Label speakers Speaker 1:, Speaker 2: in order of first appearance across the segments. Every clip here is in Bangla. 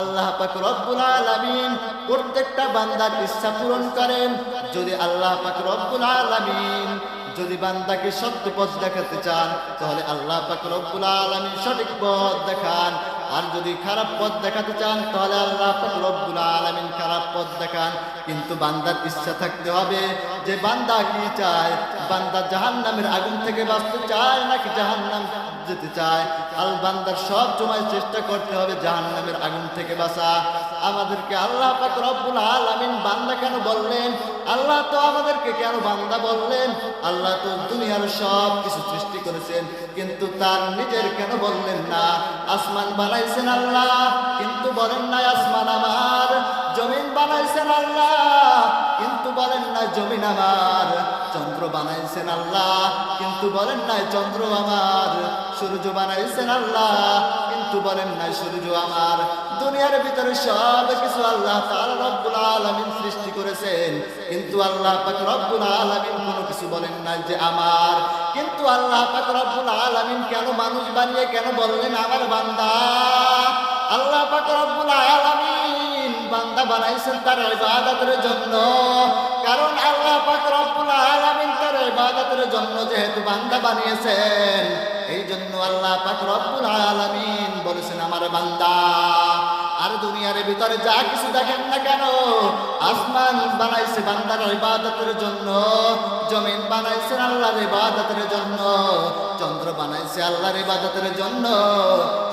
Speaker 1: আল্লাহ আলামিন প্রত্যেকটা বান্দার ইচ্ছা পূরণ করেন। যদি আল্লাহ পাক রব্বুল আলামিন যদি বান্দাকে সত্য পথ দেখাতে চান, তাহলে আল্লাহ পাক আলামিন সঠিক পথ দেখান। আর যদি খারাপ পথ দেখাতে চান, তাহলে আল্লাহ পাক পথ দেখান, কিন্তু বান্দার ইচ্ছা থাকতে হবে যে বান্দা কি চায়। বান্দা জাহান্নামের আগুন থেকে বাঁচতে চায় নাকি জাহান্নাম যেতে চায়? আল বান্দার সব সময় চেষ্টা করতে হবে জাহান্নামের আগুন থেকে বাঁচা। আমাদেরকে আল্লাহ পাক রব্বুল আলামিন বান্দা কেন বললেন? আল্লাহ তো আমাদেরকে কেন বান্দা বললেন? আল্লাহ তো দুনিয়ার সব কিছু সৃষ্টি করেছেন, কিন্তু তার নিজের কেন বললেন না? আসমান বানাইছেন আল্লাহ, কিন্তু বলেন না আসমান আমার। বানাইছেন আল্লাহ। কিন্তু বলেন না জমিন আমার, চন্দ্র বানাইছেন আল্লাহ। কিন্তু বলেন না চন্দ্র আমার, সূর্য বানাইছেন আল্লাহ। কিন্তু বলেন না সূর্য আমার। দুনিয়ার ভিতরে সব কিছু আল্লাহ তাআলা রব্বুল আলামিন সৃষ্টি করেছেন। কিন্তু আল্লাহ পাক রব্বুল আলামিন কোনো কিছু বলেন না যে আমার। কিন্তু আল্লাহ পাক রব্বুল আলামিন কেন মানুষ বানিয়ে কেন বললেন আমার বান্দা? আল্লাহ পাক রব্বুল আলামিন বান্দা বানাইছেন তার ইবাদতের জন্য। কারণ আল্লাহ পাক রব্বুল আলামিন তার ইবাদতের জন্য যেহেতু বান্দা বানিয়েছেন এই জন্য আল্লাহ পাক রব্বুল আলামিন বলেছেন, আমার বান্দা, আর দুনিয়ার ভিতরে যা কিছু দেখেন না কেন, আসমান বানাইছে বান্দার ইবাদতের জন্য, জমিন বানাইছেন আল্লাহর ইবাদতের জন্য, চন্দ্র বানাইছে আল্লাহর ইবাদতের জন্য,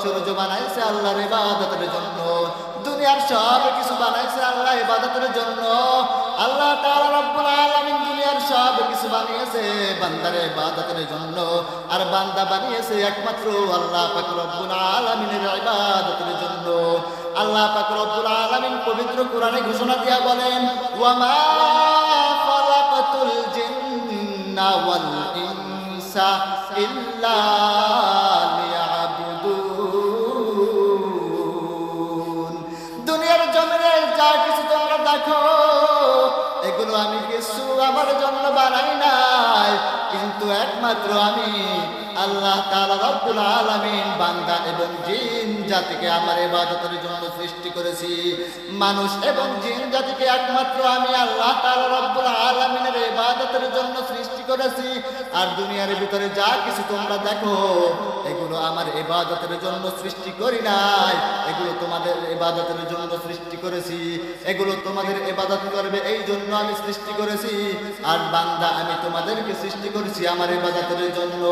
Speaker 1: সূর্য বানাইছে আল্লাহর ইবাদতের জন্য দুনিয়ার সব কিছু বানাইছে আল্লাহ ইবাদতের জন্য। আল্লাহ দুনিয়ার সব কিছু বানিয়েছে বান্দার ইবাদতের জন্য। আর বান্দা বানিয়েছে একমাত্র আল্লাহ পাক রব্বুল আলামিনের ইবাদতের জন্য। আল্লাহ পাক রব্বুল আলামিন পবিত্র কোরআনে ঘোষণা দিয়া বলেন খালাকাতুল জিন্না ইনসা ইল্লা দেখো এগুলো আমি কিছু আমার জন্য বানাই নাই, কিন্তু একমাত্র আমি আল্লাহ তাআলা রব্বুল আলামিন, বান্দা এবং জিন জাতিকে আমার ইবাদতের জন্য সৃষ্টি করেছি। মানুষ এবং জিন জাতিকে একমাত্র আমি আল্লাহ তাআলা রব্বুল আলামিনের ইবাদতের জন্য সৃষ্টি করেছি। আর দুনিয়ার ভিতরে যা কিছু তোমরা দেখো, এগুলো আমার এবাদতের জন্য সৃষ্টি করি নাই। এগুলো তোমাদের এবাদতের জন্য সৃষ্টি করেছি। এগুলো তোমাদের এবাদত করবে এই জন্য আমি সৃষ্টি করেছি। আর বান্দা, আমি তোমাদেরকে সৃষ্টি করেছি আমার এবাদতের জন্য।